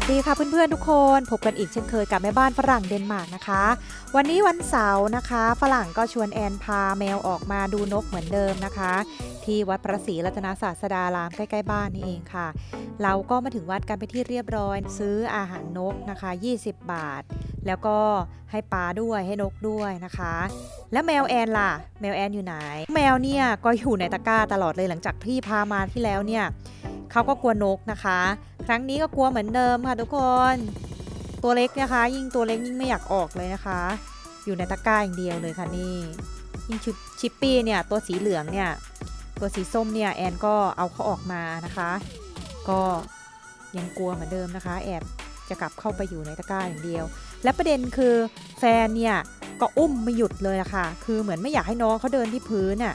วัสดีค่ะเพื่อนๆทุกคนพบกันอีกเช่นเคยกับแม่บ้านฝรั่งเดนมาร์กนะคะ วันนี้วันเสาร์นะคะ ฝรั่งก็ชวนแอนพาแมวออกมาดูนกเหมือนเดิมนะคะ ที่วัดพระศรีรัตนศาสดารามใกล้ๆบ้านนี่เองค่ะ เราก็มาถึงวัดกันไปที่เรียบร้อย ซื้ออาหารนกนะคะ 20 บาท แล้วก็ให้ปลาด้วยให้นกด้วยนะคะ แล้วแมวแอนล่ะ แมวแอนอยู่ไหน แมวเนี่ยก็อยู่ในตะกร้าตลอดเลยหลังจากที่พามาที่แล้วเนี่ย เขาก็กลัวนกนะคะ ครั้งนี้ก็กลัวเหมือนเดิมค่ะทุกคน ตัวเล็กนะคะ ยิ่งตัวเล็กยิ่งไม่อยากออกเลยนะคะ อยู่ในตะกร้าอย่างเดียวเลยค่ะนี่ ยิ่งชิปชิปปี้เนี่ยตัวสีเหลืองเนี่ยตัวสีส้มเนี่ยแอนก็เอาเขาออกมานะคะ ก็ยังกลัวเหมือนเดิมนะคะ แอบจะกลับเข้าไปอยู่ในตะกร้าอย่างเดียว และประเด็นคือแฟนเนี่ยก็อุ้มไม่หยุดเลยะค่ะ คือเหมือนไม่อยากให้น้องเขาเดินที่พื้นน่ะ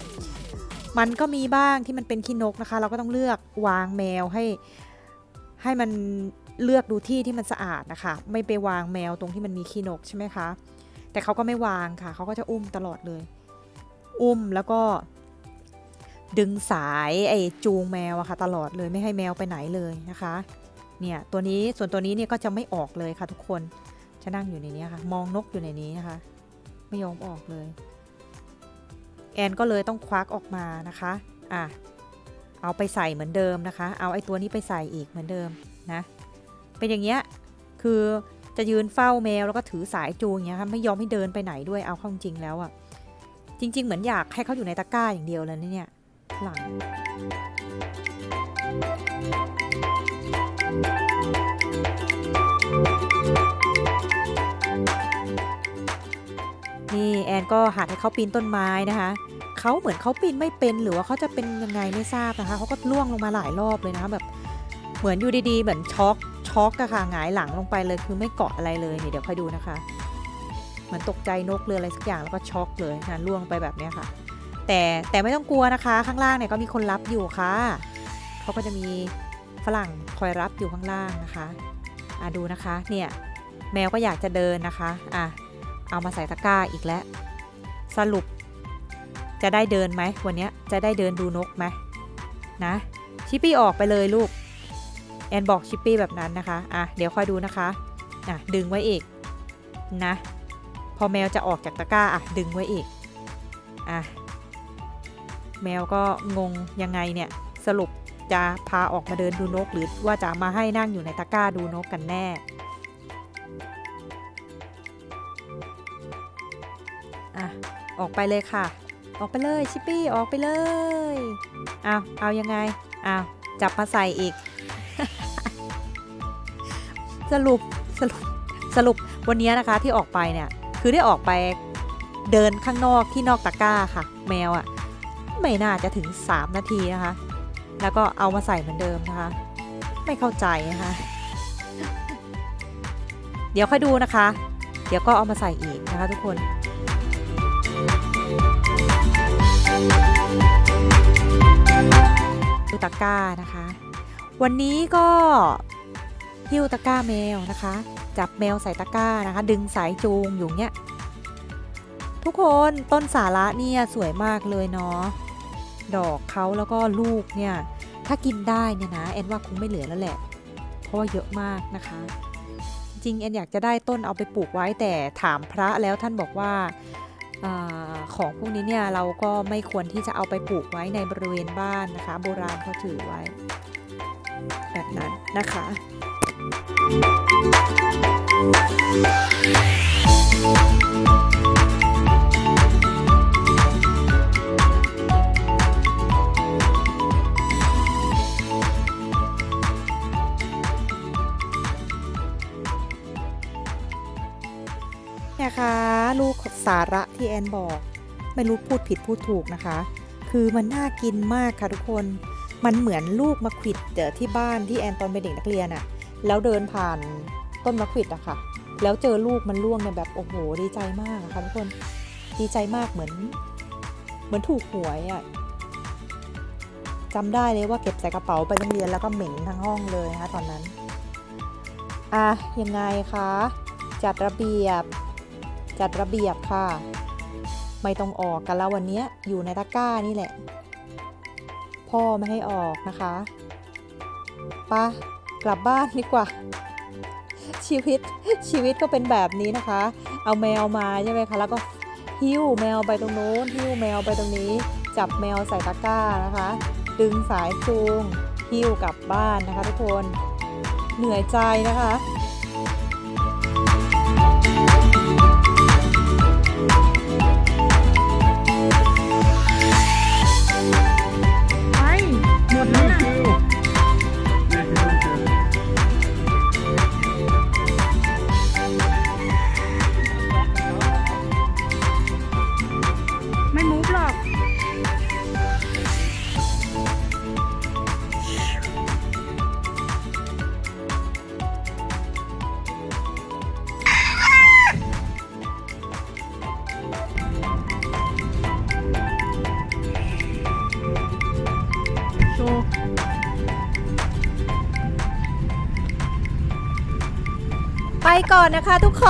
มันก็มีบ้างที่มันเป็นขี้นกนะคะ เราก็ต้องเลือกวางแมวให้ให้มันเลือกดูที่ที่มันสะอาดนะคะ ไม่ไปวางแมวตรงที่มันมีขี้นกใช่ไหมคะ แต่เขาก็ไม่วางค่ะ เขาก็จะอุ้มตลอดเลย อุ้มแล้วก็ ดึงสายไอ้จูงแมวอะค่ะ ตลอดเลยไม่ให้แมวไปไหนเลยนะคะ เนี่ยตัวนี้ส่วนตัวนี้เนี่ยก็จะไม่ออกเลยค่ะ ทุกคนจะนั่งอยู่ในนี้ค่ะ มองนกอยู่ในนี้นะคะ ไม่ยอมออกเลย แอนก็เลยต้องควักออกมานะคะอะเอาไปใส่เหมือนเดิมนะคะ เอาไอ้ตัวนี้ไปใส่อีกเหมือนเดิมนะ เป็นอย่างเงี้ย คือจะยืนเฝ้าแมวแล้วก็ถือสายจูงอย่างเงี้ยค่ะไม่ยอมให้เดินไปไหนด้วย เอาเข้าจริงแล้วอะ่ะ จริง ๆ เหมือนอยากให้เขาอยู่ในตะกร้าอย่างเดียวเลยเนี่ย หลัง นี่แอนก็หัดให้เขาปีนต้นไม้นะคะ เขาเหมือนเขาปีนไม่เป็นหรือว่าเขาจะเป็นยังไงไม่ทราบนะคะเขาก็ล่วงลงมาหลายรอบเลยนะคะแบบเหมือนอยู่ดีๆ เหมือนช็อกช็อกอะค่ะหงายหลังลงไปเลยคือไม่เกาะอะไรเลยนี่เดี๋ยวค่อยดูนะคะเหมือนตกใจนกเรืออะไรสักอย่างแล้วก็ช็อกเลยนะล่วงไปแบบนี้ค่ะ แต่แต่ไม่ต้องกลัวนะคะ ข้างล่างเนี่ยก็มีคนรับอยู่ค่ะเขาก็จะมีฝรั่งคอยรับอยู่ข้างล่างนะคะอะดูนะคะเนี่ยแมวก็อยากจะเดินนะคะอะเอามาใส่ตะกร้าอีกแล้ว สรุป จะได้เดินไหมวันนี้จะได้เดินดูนกไหมนะชิปปี้ออกไปเลยลูกแอนบอกชิปปี้แบบนั้นนะคะอะเดี๋ยวคอยดูนะคะอะดึงไว้อีกนะพอแมวจะออกจากตะกร้าอะดึงไว้อีกอะแมวก็งงยังไงเนี่ยสรุปจะพาออกมาเดินดูนก หรือว่าจะมาให้นั่งอยู่ในตะกร้าดูนกกันแน่อะออกไปเลยค่ะ ออกไปเลยชิปปี้ออกไปเลยเอาเอายังไงเอาจับมาใส่อีก สรุปสรุปสรุปวันนี้นะคะที่ออกไปเนี่ยคือได้ออกไปเดินข้างนอกที่นอกตะกร้าค่ะ แมวอะ่ะไม่น่าจะถึง 3 นาทีนะคะ แล้วก็เอามาใส่เหมือนเดิมนะคะ ไม่เข้าใจนะคะ เดี๋ยวค่อยดูนะคะ เดี๋ยวก็เอามาใส่อีกนะคะทุกคน ตะก้านะคะ วันนี้ก็หิ้วตะก้าแมวนะคะ จับแมวใส่ตะก้านะคะ ดึงสายจูงอยู่เนี้ยทุกคนต้นสาระเนี่ยสวยมากเลยเนาะดอกเขาแล้วก็ลูกเนี่ยถ้ากินได้เนี่ยนะแอนว่าคงไม่เหลือแล้วแหละ เพราะว่าเยอะมากนะคะ จริงแอนอยากจะได้ต้นเอาไปปลูกไว้แต่ถามพระแล้วท่านบอกว่า อของพวกนี้เนี่ยเราก็ไม่ควรที่จะเอาไปปลูกไว้ในบริเวณบ้านนะคะ โบราณเขาถือไว้ แบบนั้นนะคะ นะคะ ลูกสาระที่แอนบอก ไม่รู้พูดผิดพูดถูกนะคะ คือมันน่ากินมากค่ะทุกคน มันเหมือนลูกมะขวิดเดี๋ยวที่บ้านที่แอนตอนเป็นเด็กนักเรียนอะ่ะ แล้วเดินผ่านต้นมะขวิดอะค่ะ แล้วเจอลูกมันร่วงเนี่ยแบบโอ้โหดีใจมากะค่ะทุกคน ดีใจมากเหมือน เหมือนถูกหวยอะ่ะจำได้เลยว่าเก็บใส่กระเป๋าไปโรงเรียนแล้วก็เหม็นทั้งห้องเลยนะคะตอนนั้น อะยังไงคะ จัดระเบียบ จัดระเบียบค่ะ ไม่ต้องออกกันแล้ววันนี้อยู่ในตะกร้านี่แหละ พ่อไม่ให้ออกนะคะปะกลับบ้านดีกว่า ชีวิตชีวิตก็เป็นแบบนี้นะคะ เอาแมวมาใช่ไหมคะแล้วก็หิ้วแมวไปตรงโน้นหิ้วแมวไปตรงนี้ จับแมวใส่ตะกร้านะคะ ดึงสายจูงหิ้วกลับบ้านนะคะทุกคนเหนื่อยใจนะคะ ก่อนนะคะทุกค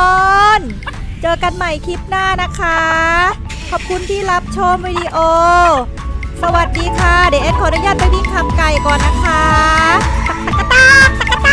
น เจอกันใหม่คลิปหน้านะคะ ขอบคุณที่รับชมวิดีโอ สวัสดีค่ะ เดี๋ยวเอสขออนุญาตไปวิ่งทำไก่ก่อนนะคะ ตักตะกะตาตักกะตา